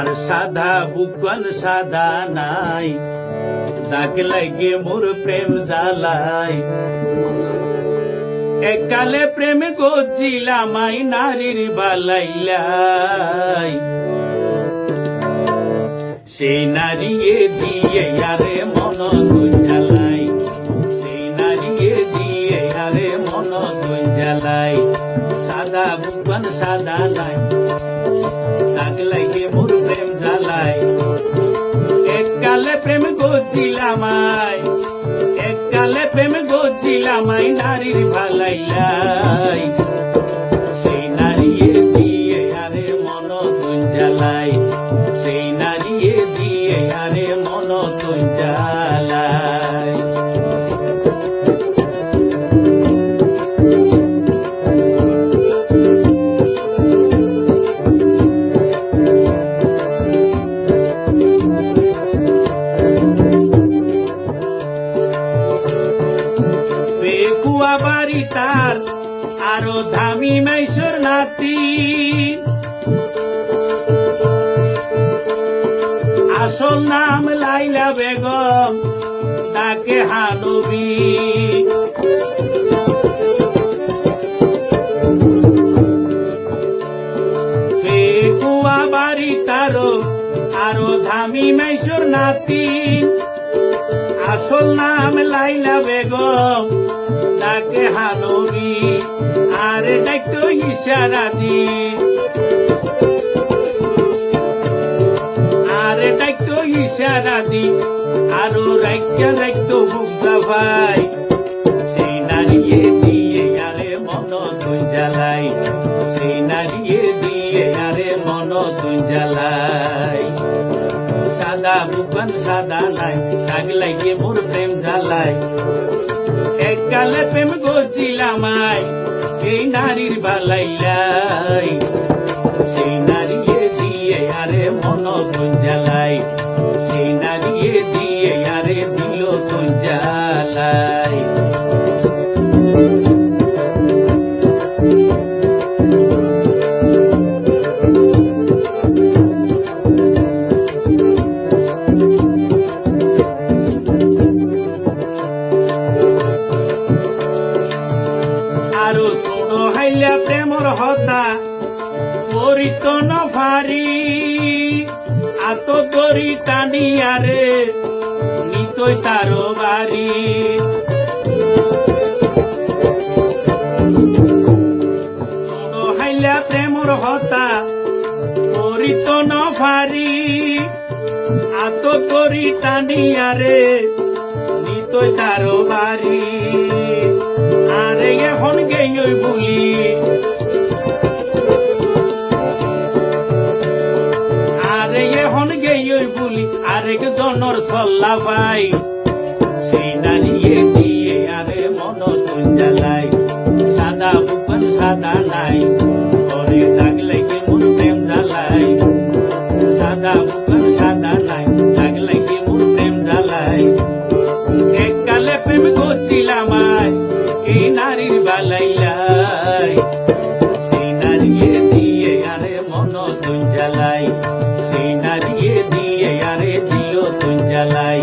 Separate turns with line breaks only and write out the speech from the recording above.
আর সাদা বুকন সাদা নাই। দাগ লাগে মোর প্রেম জ্বালাই। একালে প্রেম গজিলামাই নারীর বালাইলাই। সেই নারীয়ে দিয়ে আরে মন গুঞ্জালাই সেই নারীয়ে দিয়ে আরে মন গুঞ্জালাই সাদা বুকন সাদা নাই। দাগ লাগে মোর গজিলামাই নারীর ভালাইলাই সেই নারীয়ে দিয়ে আরে মন জ্বালাই সেই নারীয়ে দিয়ে আরে বেকুয়া বাড়ি তার, আরও ধামি মাইসর নাতি। আসল নাম লাইলা বেগম, তাকে হানবি। বাড়ি তারো আরও ধামি মাইসর নাতি। আসল নাম লাইলা বেগম তাকে হানবি আর দায়িত্ব ইশারা দি আর দায়িত্ব ইশারা দি আরও রাইকা রাখতো ভাই। সেই নারিয়ে সাদা বুকন সাদা নাই দাগ লাগিয়ে মোর প্রেম জ্বালাই। এককালে প্রেম গজিলামাই এই নারীর বালাইলাই। আরও শুনো হাইলা প্রেমর হতা, করিত ন ভারি। আত দরি টানিয়ারে নিতই তারো বাড়ি? শুনো হাইলা প্রেমর হতা, করিত ন ভারি। আত দরি টানিয়ারে নিতই তারো বাড়ি। আরে এখন গেই বলি। আরে এখন গেই বলি, আরেক জনর সল্লা ভাই সেই দিয়ে আরে মন জ্বালাই। সাদা বুকন সাদা নাই। তুঞ্জালাই